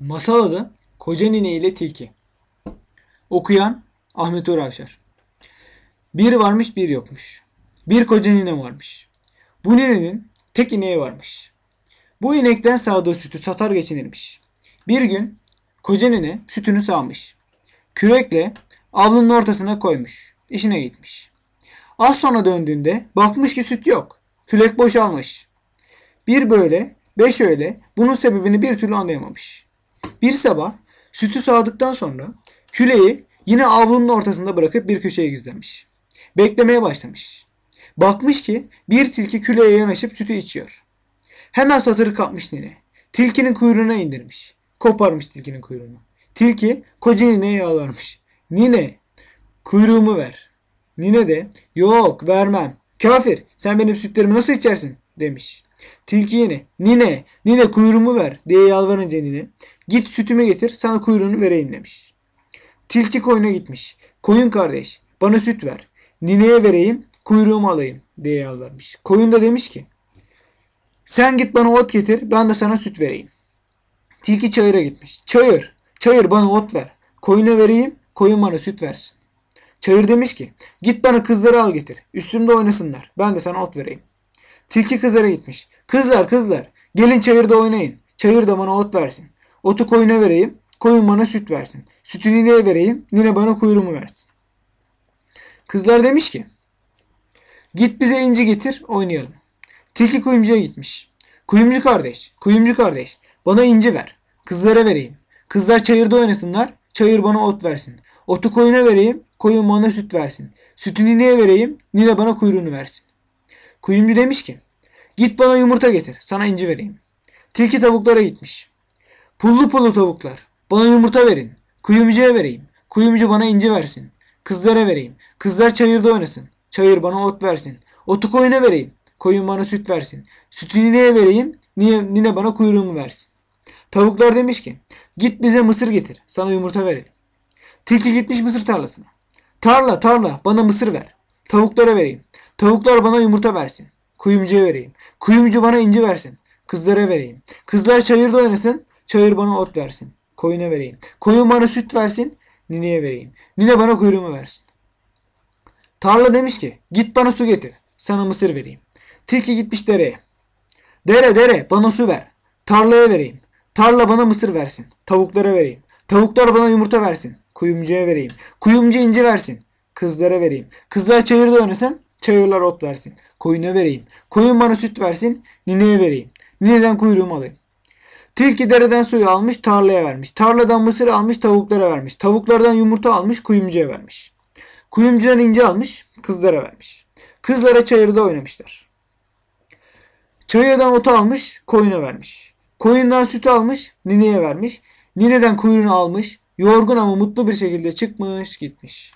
Masal adı Koca Nine ile Tilki. Okuyan Ahmet Uğur Avşar. Bir varmış bir yokmuş. Bir koca nine varmış. Bu ninenin tek ineği varmış. Bu inekten sağdığı sütü satar geçinirmiş. Bir gün koca nine sütünü sağmış. Kürekle avlunun ortasına koymuş. İşine gitmiş. Az sonra döndüğünde bakmış ki süt yok. Kürek boşalmış. Bir böyle, beş öyle bunun sebebini bir türlü anlayamamış. Bir sabah sütü sağdıktan sonra küleyi yine avlunun ortasında bırakıp bir köşeye gizlemiş. Beklemeye başlamış. Bakmış ki bir tilki küleye yanaşıp sütü içiyor. Hemen satırı kapmış nine. Tilkinin kuyruğuna indirmiş. Koparmış tilkinin kuyruğunu. Tilki koca nineye yalvarmış. Nine kuyruğumu ver. Nine de yok vermem. Kafir sen benim sütlerimi nasıl içersin demiş. Tilki yine nine nine kuyruğumu ver diye yalvarınca nine git sütümü getir sana kuyruğunu vereyim demiş. Tilki koyuna gitmiş. Koyun kardeş bana süt ver. Nineye vereyim kuyruğumu alayım diye yalvarmış. Koyun da demiş ki sen git bana ot getir ben de sana süt vereyim. Tilki çayıra gitmiş. Çayır, çayır bana ot ver. Koyuna vereyim, koyun bana süt versin. Çayır demiş ki git bana kızları al getir. Üstümde oynasınlar. Ben de sana ot vereyim. Tilki kızlara gitmiş. Kızlar kızlar gelin çayırda oynayın. Çayır da bana ot versin. Otu koyuna vereyim. Koyun bana süt versin. Sütü nineye vereyim. Nine bana kuyruğumu versin. Kızlar demiş ki git bize inci getir oynayalım. Tilki kuyumcuya gitmiş. Kuyumcu kardeş, kuyumcu kardeş bana inci ver. Kızlara vereyim. Kızlar çayırda oynasınlar. Çayır bana ot versin. Otu koyuna vereyim. Koyun bana süt versin. Sütü nineye vereyim. Nine bana kuyruğunu versin. Kuyumcu demiş ki git bana yumurta getir. Sana inci vereyim. Tilki tavuklara gitmiş. Pullu pullu tavuklar. Bana yumurta verin. Kuyumcuya vereyim. Kuyumcu bana inci versin. Kızlara vereyim. Kızlar çayırda oynasın. Çayır bana ot versin. Otu koyuna vereyim. Koyun bana süt versin. Sütü nineye vereyim. Nine, nine bana kuyruğumu versin. Tavuklar demiş ki git bize mısır getir. Sana yumurta verelim. Tilki gitmiş mısır tarlasına. Tarla tarla bana mısır ver. Tavuklara vereyim. Tavuklar bana yumurta versin. Kuyumcuya vereyim. Kuyumcu bana inci versin. Kızlara vereyim. Kızlar çayırda oynasın. Çayır bana ot versin. Koyuna vereyim. Koyun bana süt versin. Nineye vereyim. Nine bana kuyruğumu versin. Tarla demiş ki git bana su getir. Sana mısır vereyim. Tilki gitmiş dereye. Dere dere bana su ver. Tarlaya vereyim. Tarla bana mısır versin. Tavuklara vereyim. Tavuklar bana yumurta versin. Kuyumcuya vereyim. Kuyumcu inci versin. Kızlara vereyim. Kızlar çayırda oynasın. Çayırlar ot versin. Koyuna vereyim. Koyun bana süt versin. Nineye vereyim. Nineden kuyruğumu alayım. Tilki dereden suyu almış tarlaya vermiş. Tarladan mısır almış tavuklara vermiş. Tavuklardan yumurta almış kuyumcuya vermiş. Kuyumcudan inci almış kızlara vermiş. Kızlara çayırda oynamışlar. Çayırdan otu almış koyuna vermiş. Koyundan sütü almış nineye vermiş. Nineden kuyruğunu almış. Yorgun ama mutlu bir şekilde çıkmış gitmiş.